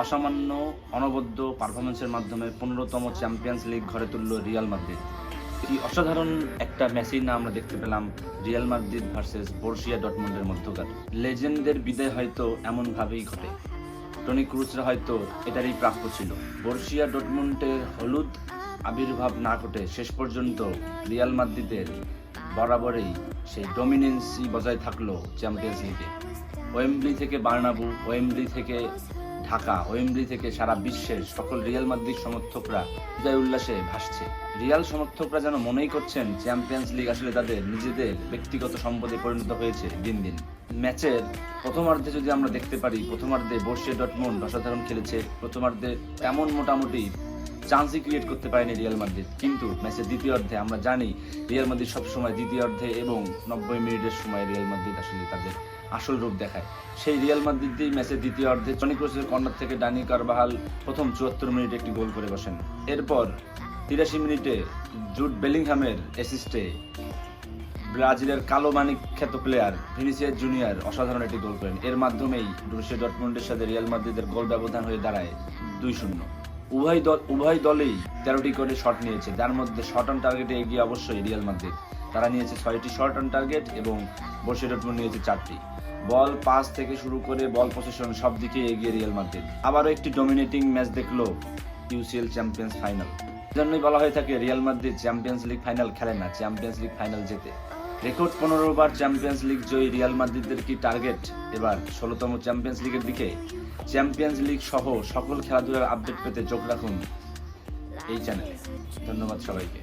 অসামান্য, অনবদ্য পারফরমেন্সের মাধ্যমে পনেরোতম চ্যাম্পিয়ন্স লিগ ঘরে তুলল রিয়াল মাদ্রিদ কি অসাধারণ একটা ম্যাচই না আমরা দেখতে পেলাম রিয়াল মাদ্রিদ ভার্সেস বর্ষিয়া ডটমন্ডের মধ্যকার। লেজেন্ডদের বিদায় হয়তো এমনভাবেই ঘটে। টনি ক্রুজরা হয়তো এটারই প্রাপ্য ছিল। বর্ষিয়া ডটমন্ডের হলুদ আবির্ভাব না ঘটে শেষ পর্যন্ত রিয়াল মাদ্রিদের বরাবরই সেই ডমিনেন্সি বজায় থাকল চ্যাম্পিয়ন্স লিগে ওয়েম্বলি থেকে বার্নাবু ওয়েম্বলি থেকে ঢাকা ওয়েম্বলি থেকে সারা বিশ্বের সকল রিয়াল মাদ্রিদ সমর্থকরা বিজয় উল্লাসে ভাসছে। রিয়াল সমর্থকরা যেন মনেই করছেন, চ্যাম্পিয়ন্স লিগ আসলে তাদের নিজেদের ব্যক্তিগত সম্পদে পরিণত হয়েছে দিন দিন। ম্যাচের প্রথমার্ধে যদি আমরা দেখতে পারি, প্রথমার্ধে বর্ষে ডটমন্ড অসাধারণ খেলেছে, প্রথমার্ধে তেমন মোটামুটি চান্সই ক্রিয়েট করতে পারেনি রিয়াল মাদ্রিদ। কিন্তু ম্যাচের দ্বিতীয় অর্ধে আমরা জানি, রিয়াল মাদ্রিদ সবসময় দ্বিতীয় অর্ধে এবং নব্বই মিনিটের সময় রিয়াল মাদ্রিদ আসলে তাদের আসল রূপ দেখায়। সেই রিয়াল মাদ্রিদই ম্যাচের দ্বিতীয় অর্ধে টনি ক্রোসের কর্নার থেকে ডানি কারবাহাল প্রথম চুয়াত্তর মিনিটে একটি গোল করে বসেন। এরপর তিরাশি মিনিটে জুট বেলিংহামের অ্যাসিস্টে ব্রাজিলের কালো মানিক খ্যাত প্লেয়ার ভিনিসিয়াস জুনিয়র অসাধারণ একটি গোল করেন। এর মাধ্যমেই ডুরসে ডটমন্ডের সাথে রিয়াল মাদ্রিদের গোল ব্যবধান হয়ে দাঁড়ায় দুই শূন্য। উভয় দল, উভয় দলেই তেরোটি করে শট নিয়েছে, যার মধ্যে শট অন টার্গেটে এগিয়ে অবশ্যই রিয়াল মাদ্রিদ। তারা নিয়েছে ছয়টি শট অন টার্গেট এবং বর্ষে ডটমন্ড নিয়েছে চারটি। বল পাস থেকে শুরু করে বল পজিশন সব দিকে এগিয়ে রিয়াল মাদ্রিদ। আবারও একটি ডমিনেটিং ম্যাচ দেখল ইউসিএল চ্যাম্পিয়ন্স ফাইনাল জন্যই বলা হয়ে থাকে Real Madrid Champions League final খেলে না চ্যাম্পিয়ন্স লিগ ফাইনাল জেতে। রেকর্ড পনেরো বার চ্যাম্পিয়ন্স লিগ জয়ী রিয়াল মাদ্রিদের কি টার্গেট এবার ষোলোতম চ্যাম্পিয়ন্স লিগের দিকে চ্যাম্পিয়ন্স লিগ সহ সকল খেলাধুলার আপডেট পেতে চোখ রাখুন এই চ্যানেলে ধন্যবাদ সবাইকে।